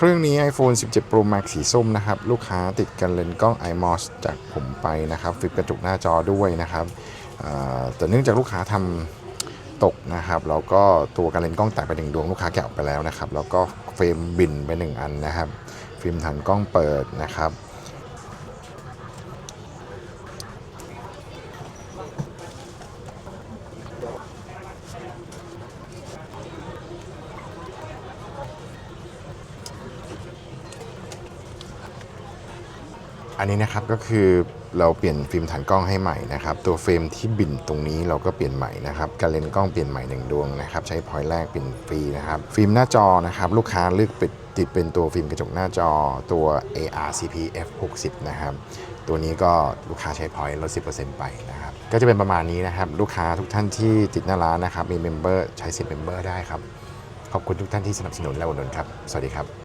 เครื่องนี้ iPhone 17 Pro Max สีส้มนะครับ ลูกค้าติดกันเลนกล้อง iMOS จากผมไปนะครับฟิปกระจกหน้าจอด้วยนะครับแต่เนื่องจากลูกค้าทำตกนะครับแล้วก็ตัวการเลนกล้องแตกไปหนึ่งดวงลูกค้าแกะออกไปแล้วนะครับ แล้วก็เฟรมบินไปหนึ่งอันนะครับ ฟิล์มฐานกล้องเปิดนะครับ อันนี้นะครับก็คือเราเปลี่ยนฟิล์มฐานกล้องให้ใหม่นะครับ ตัวเฟรมที่บินตรงนี้เราก็เปลี่ยนใหม่นะครับการเลนส์กล้องเปลี่ยนใหม่หนึ่งดวงนะครับ ใช้พอยต์แรกเป็นฟรีนะครับฟิล์มหน้าจอนะครับลูกค้าเลือกปิดติดเป็นตัวฟิล์มกระจกหน้าจอตัว ARCP F60 นะครับตัวนี้ก็ลูกค้าใช้พอยต์ลด 10%ไปนะครับก็จะเป็นประมาณนี้นะครับ ลูกค้าทุกท่านที่ติดหน้าร้านนะครับมีเมมเบอร์ใช้สิทธิ์เมมเบอร์ได้ครับขอบคุณทุกท่านที่สนับสนุนและอุดหนุนครับสวัสดีครับ